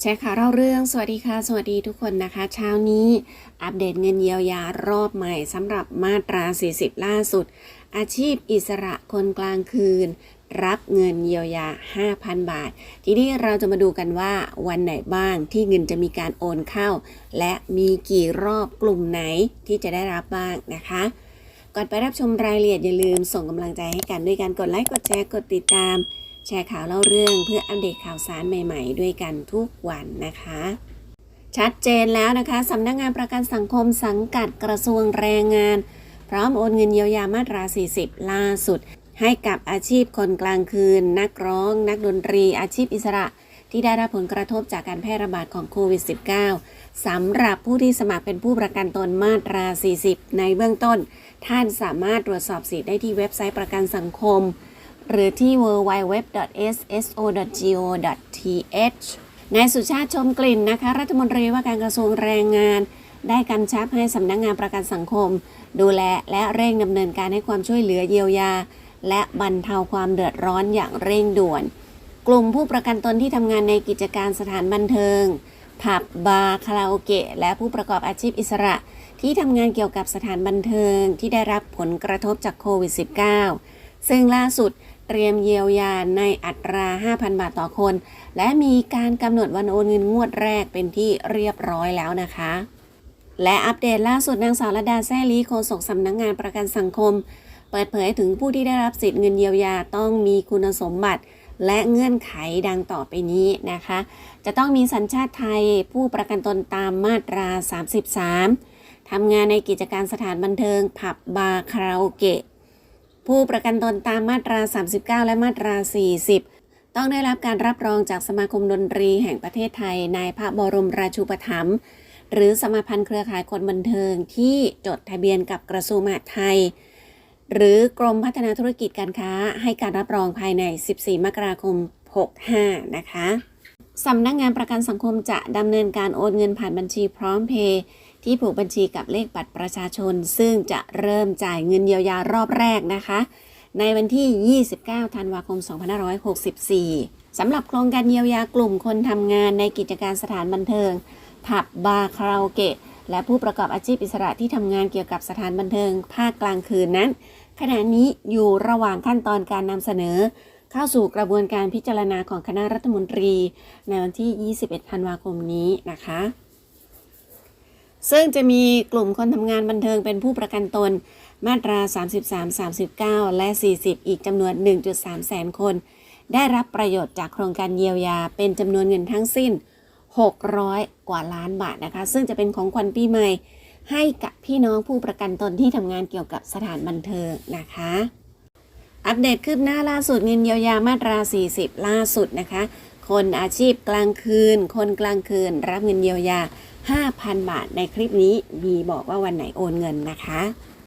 แชร์ข่าวเล่าเรื่อง สวัสดีค่ะ สวัสดีทุกคนนะคะ เช้านี้อัปเดตเงินเยียวยารอบใหม่สำหรับมาตรา 40 ล่าสุด อาชีพอิสระคนกลางคืน รับเงินเยียวยา 5,000 บาท ทีนี้เราจะมาดูกันว่าวันไหนบ้างที่เงินจะมีการโอนเข้า และมีกี่รอบกลุ่มไหนที่จะได้รับบ้างนะคะก่อนไปรับชมรายละเอียดอย่าลืมส่งกำลังใจให้กันด้วยการกดไลค์กดแชร์กดติดตาม แชร์ข่าวเล่าเรื่องเพื่ออัปเดตข่าวสารใหม่ๆ ด้วยกันทุกวันนะคะ ชัดเจนแล้วนะคะสำนักงานประกันสังคมสังกัดกระทรวงแรงงาน พร้อมโอนเงินเยียวยามาตรา 40 ล่าสุด ให้กับอาชีพคนกลางคืน นักร้อง นักดนตรี อาชีพอิสระ ที่ได้รับผลกระทบจากการแพร่ระบาดของโควิด -19 สำหรับผู้ที่สมัครเป็นผู้ประกันตนมาตรา 40 ในเบื้องต้น ท่านสามารถตรวจสอบสิทธิ์ได้ที่เว็บไซต์ประกันสังคม หรือที่ www.sso.go.th นายสุชาติชมกลิ่นนะคะ รัฐมนตรีว่าการกระทรวงแรงงาน ได้กำชับให้สำนักงงานประกันสังคม ดูแลและเร่งดำเนินการให้ความช่วยเหลือเยียวยา และบรรเทาความเดือดร้อนอย่างเร่งด่วน กลุ่มผู้ประกันตนที่ทำงานในกิจการสถานบันเทิง ผับบาร์คาราโอเกะ และผู้ประกอบอาชีพอิสระ ที่ทำงานเกี่ยวกับสถานบันเทิงที่ได้รับผลกระทบจากโควิด -19 ซึ่งล่าสุด เตรียมเยียวยาในอัตรา 5,000 บาทต่อคน และมีการกำหนดวันโอนเงินงวดแรกเป็นที่เรียบร้อยแล้วนะคะ และอัปเดตล่าสุดนางสาวระดาแซ่ลีโฆษกสำนักงงานประกันสังคม เปิดเผยถึงผู้ที่ได้รับสิทธิ์เงินเยียวยาต้องมีคุณสมบัติและเงื่อนไขดังต่อไปนี้นะคะ จะต้องมีสัญชาติไทยผู้ประกันตนตามมาตรา 33 ทำงานในกิจการสถานบันเทิง ผับบาร์คาราโอเกะ ผู้ประกันตนตามมาตรา 39 และมาตรา 40 ต้องได้รับการรับรองจากสมาคมดนตรีแห่งประเทศไทยในพระบรมราชูปถัมภ์หรือสมาพันธ์เครือข่ายคนบันเทิงที่จดทะเบียนกับกระทรวงมหาดไทย หรือกรมพัฒนาธุรกิจการค้าให้การรับรองภายใน 14 มกราคม 65 นะคะสำนักงานประกันสังคมจะดำเนินการโอนเงินผ่านบัญชีพร้อมเพย์ ที่ผูกบัญชีกับเลขบัตรประชาชน ซึ่งจะเริ่มจ่ายเงินเยียวยารอบแรกนะคะ ในวันที่ 29 ธันวาคม 2564 สำหรับโครงการเยียวยากลุ่มคนทำงานในกิจการสถานบันเทิง ผับบาร์คาราโอเกะ และผู้ประกอบอาชีพอิสระที่ทำงานเกี่ยวกับสถานบันเทิง ภาคกลางคืนนั้น ขณะนี้อยู่ระหว่างขั้นตอนการนำเสนอเข้าสู่กระบวนการพิจารณาของคณะรัฐมนตรี ในวันที่ 21 ธันวาคมนี้นะคะ ซึ่งจะมีกลุ่มคนทำงานบันเทิงเป็นผู้ประกันตน มาตรา 33 39 และ 40 อีกจำนวน 1.3 แสนคน ได้รับประโยชน์จากโครงการเยียวยาเป็นจำนวนเงินทั้งสิ้น 600 กว่าล้านบาทนะคะ ซึ่งจะเป็นของขวัญปีใหม่ ให้กับพี่น้องผู้ประกันตนที่ทำงานเกี่ยวกับสถานบันเทิงนะคะ อัปเดตคืบหน้าล่าสุดเงินเยียวยามาตรา 40 ล่าสุดนะคะ คนอาชีพกลางคืน คนกลางคืน รับเงินเยียวยา 5,000 บาทในคลิปนี้มีบอกว่าวันไหนโอนเงินนะคะ